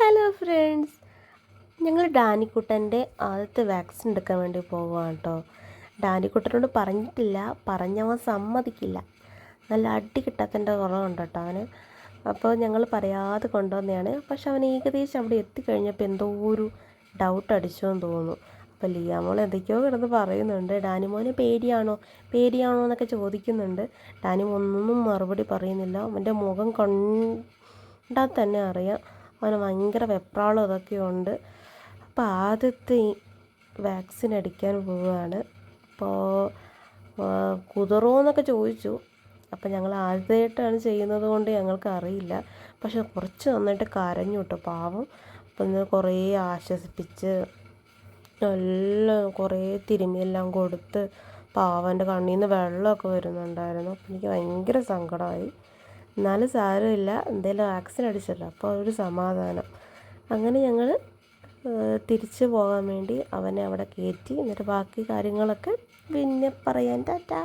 Hello friends ഞങ്ങൾ ഡാനിക്കുട്ടന്റെ ആദ്യത്തെ vaccine എടുക്കാൻ വേണ്ടി പോവുകയാണ് കേട്ടോ ഡാനിക്കുട്ടനോട് പറഞ്ഞിട്ടില്ല. പറഞ്ഞവൻ സമ്മതിക്കില്ല. നല്ല അടി കിട്ടാത്തതിന്റെ കുറവുണ്ട് കേട്ടോ അവന്. അപ്പോൾ ഞങ്ങൾ പറയാതെ കൊണ്ടുവന്നതാണ്. പക്ഷെ അവൻ ഏകദേശം അവിടെ എത്തിക്കഴിഞ്ഞപ്പോൾ എന്തോ ഒരു ഡൗട്ട് അടിച്ചോന്ന് തോന്നുന്നു. അപ്പോൾ ലിയാമോൾ എന്തൊക്കെയോ കിടന്ന് പറയുന്നുണ്ട്. ഡാനിമോന് പേടിയാണോ? പേടിയാണോ എന്നൊക്കെ ചോദിക്കുന്നുണ്ട്. ഡാനിമോ ഒന്നും മറുപടി പറയുന്നില്ല. അവന്റെ മുഖം കണ്ടാൽ തന്നെ അറിയാം. അവന് ഭയങ്കര വെപ്രാളം അതൊക്കെ ഉണ്ട് അപ്പോൾ ആദ്യത്തെ വാക്സിൻ അടിക്കാൻ പോവുകയാണ്. അപ്പോൾ കുതിറോ എന്നൊക്കെ ചോദിച്ചു. അപ്പോൾ ഞങ്ങൾ ആദ്യമായിട്ടാണ് ചെയ്യുന്നത് കൊണ്ട് ഞങ്ങൾക്ക് അറിയില്ല. പക്ഷെ കുറച്ച് നന്നായിട്ട് കരഞ്ഞു കേട്ടോ പാവം. അപ്പം കുറേ ആശ്വസിപ്പിച്ച് നല്ല കുറേ തിരുമിയെല്ലാം കൊടുത്ത് പാവന്റെ കണ്ണിൽ നിന്ന് വെള്ളമൊക്കെ വരുന്നുണ്ടായിരുന്നു. അപ്പം എനിക്ക് ഭയങ്കര സങ്കടമായി. എന്നാലും സാരമില്ല. എന്തെങ്കിലും വാക്സിൻ അടിച്ചല്ലോ. അപ്പോൾ ഒരു സമാധാനം. അങ്ങനെ ഞങ്ങൾ തിരിച്ചു പോകാൻ വേണ്ടി അവനെ അവിടെ കയറ്റി എന്നിട്ട് ബാക്കി കാര്യങ്ങളൊക്കെ പിന്നെ പറയാൻ ടാറ്റാ.